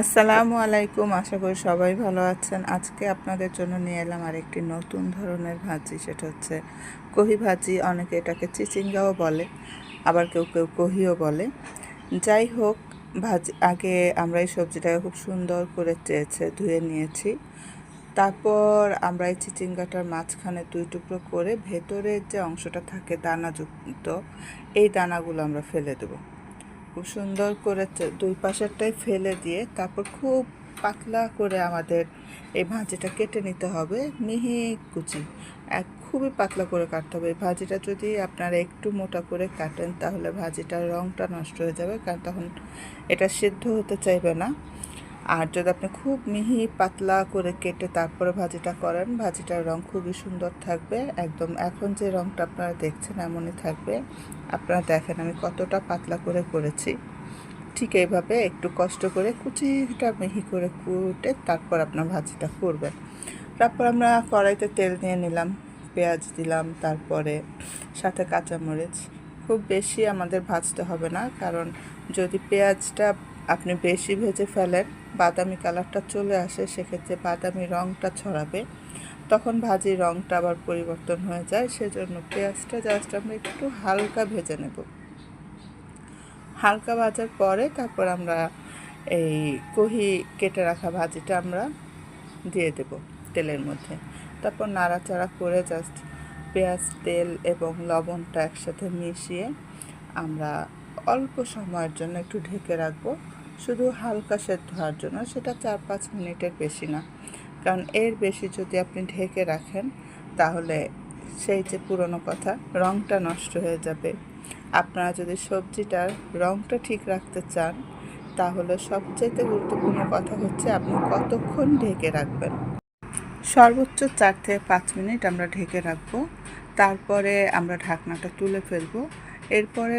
আসসালামু আলাইকুম, আশা করি সবাই ভালো আছেন। আজকে আপনাদের জন্য নিয়ে এলাম আরেকটি নতুন ধরনের ভাজি, সেটা হচ্ছে কহি ভাজি। অনেকে এটাকে চিচিঙ্গাও বলে, আবার কেউ কেউ কহিও বলে। যাই হোক, ভাজি, আগে আমরা এই সবজিটাকে খুব সুন্দর করে চেয়েছে, ধুয়ে নিয়েছি। তারপর আমরা এই চিচিঙ্গাটার মাঝখানে দুই টুকরো করে ভেতরের যে অংশটা থাকে দানাযুক্ত, এই দানাগুলো আমরা ফেলে দেবো। খুব সুন্দর করে দুই পাশেরটাই ফেলে দিয়ে তারপর খুব পাতলা করে আমাদের এই ভাজিটা কেটে নিতে হবে, মিহি কুচি। এক খুবই পাতলা করে কাটতে হবে। ভাজিটা যদি আপনারা একটু মোটা করে কাটেন তাহলে ভাজিটার রঙটা নষ্ট হয়ে যাবে, কারণ তখন এটা সিদ্ধ হতে চাইবে না। আর যদি আপনি খুব মিহি পাতলা করে কেটে তারপরে ভাজিটা করেন, ভাজিটার রং খুবই সুন্দর থাকবে। একদম এখন যে রংটা আপনারা দেখছেন এমনই থাকবে। আপনারা দেখেন আমি কতটা পাতলা করে করেছি। ঠিক এইভাবে একটু কষ্ট করে কুচিটা মিহি করে কুটে তারপর আপনার ভাজিটা করবেন। তারপর আমরা কড়াইতে তেল নিয়ে নিলাম, পেঁয়াজ দিলাম, তারপরে সাথে কাঁচামরিচ। খুব বেশি আমাদের ভাজতে হবে না, কারণ যদি পেঁয়াজটা আপনি বেশি ভেজে ফেলেন বাদামি কালারটা চলে আসে, সেক্ষেত্রে বাদামি রঙটা ছড়াবে। তখন ভাজির রঙটা আবার পরিবর্তন হয়ে যায়, সেজন্য পেঁয়াজটা জাস্ট আমরা একটু হালকা ভেজে নেব। হালকা ভাজার পরে তারপর আমরা এই কহি কেটে রাখা ভাজিটা আমরা দিয়ে দেব তেলের মধ্যে। তারপর নাড়াচাড়া করে জাস্ট পেঁয়াজ, তেল এবং লবণটা একসাথে মিশিয়ে আমরা অল্প সময়ের জন্য একটু ঢেকে রাখব। শুধু হালকা সেদ্ধ হওয়ার জন্য, সেটা চার পাঁচ মিনিটের বেশি না। কারণ এর বেশি যদি আপনি ঢেকে রাখেন, তাহলে সেই যে পুরনো কথা রঙটা নষ্ট হয়ে যাবে। আপনারা যদি সবজিটার রঙটা ঠিক রাখতে চান, তাহলে সবচেয়ে গুরুত্বপূর্ণ কথা হচ্ছে আপনি কতক্ষণ ঢেকে রাখবেন। সর্বোচ্চ চার থেকে পাঁচ মিনিট আমরা ঢেকে রাখব। তারপরে আমরা ঢাকনাটা তুলে ফেলব। এরপরে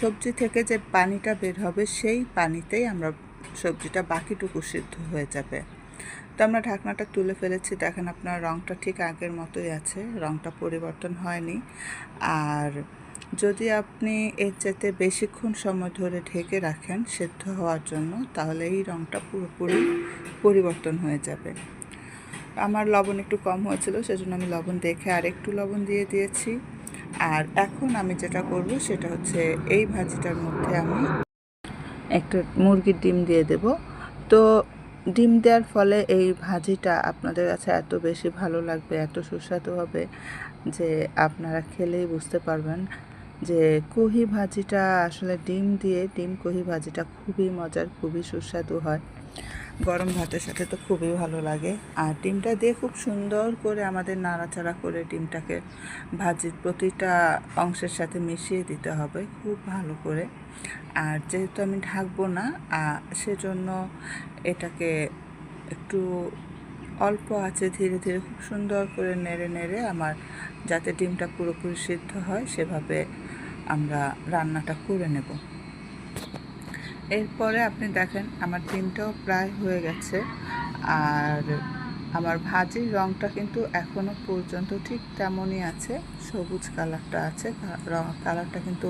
সবজি থেকে যে পানিটা বের হবে, সেই পানিতেই আমরা সবজিটা বাকিটুকু সিদ্ধ হয়ে যাবে। তো আমরা ঢাকনাটা তুলে ফেলেছি। দেখেন আপনার রঙটা ঠিক আগের মতোই আছে। রঙটা পরিবর্তন হয়নি। আর যদি আপনি এর চাইতে বেশিক্ষণ সময় ধরে ঢেকে রাখেন সেদ্ধ হওয়ার জন্য, তাহলে এই রঙটা পুরোপুরি পরিবর্তন হয়ে যাবে। আমার লবণ একটু কম হয়েছিল, সেজন্য আমি লবণ দেখে আর একটু লবণ দিয়ে দিয়েছি। আর এখন আমি যেটা করব সেটা হচ্ছে এই ভাজিটার মধ্যে আমি একটা মুরগির ডিম দিয়ে দেব। তো ডিম দেওয়ার ফলে এই ভাজিটা আপনাদের কাছে এত বেশি ভালো লাগবে, এত সুস্বাদু হবে যে আপনারা খেলেই বুঝতে পারবেন। যে কহি ভাজিটা আসলে ডিম দিয়ে, ডিম কহি ভাজিটা খুবই মজার, খুবই সুস্বাদু হয়। গরম ভাতের সাথে তো খুবই ভালো লাগে। আর ডিমটা দিয়ে খুব সুন্দর করে আমাদের নাড়াচাড়া করে ডিমটাকে ভাজির প্রতিটা অংশের সাথে মিশিয়ে দিতে হবে, খুব ভালো করে। আর যেহেতু আমি ঢাকবো না সেজন্য এটাকে একটু অল্প আছে, ধীরে ধীরে খুব সুন্দর করে নেড়ে নেড়ে আমার যাতে ডিমটা পুরোপুরি সিদ্ধ হয়, সেভাবে আমরা রান্নাটা করে নেব। এরপরে আপনি দেখেন আমার ডিমটাও প্রায় হয়ে গেছে। আর আমার ভাজির রঙটা কিন্তু এখনও পর্যন্ত ঠিক তেমনই আছে, সবুজ কালারটা আছে কালারটা কিন্তু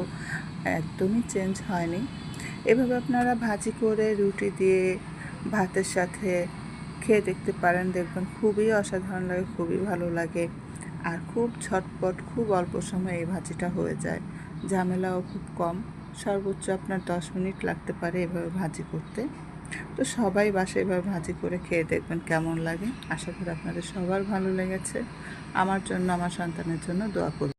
একদমই চেঞ্জ হয়নি। এভাবে আপনারা ভাজি করে রুটি দিয়ে ভাতের সাথে খেয়ে দেখতে পারেন, দেখবেন খুবই অসাধারণ লাগে, খুবই ভালো লাগে। আর খুব ঝটপট, খুব অল্প সময়ে এই ভাজিটা হয়ে যায়। ঝামেলাও খুব কম। সর্বোচ্চ আপনার দশ মিনিট লাগতে পারে এভাবে ভাজি করতে। তো সবাই বাসে এভাবে ভাজি করে খেয়ে দেখবেন কেমন লাগে। আশা করি আপনাদের সবার ভালো লেগেছে। আমার জন্য, আমার সন্তানের জন্য দোয়া করুন।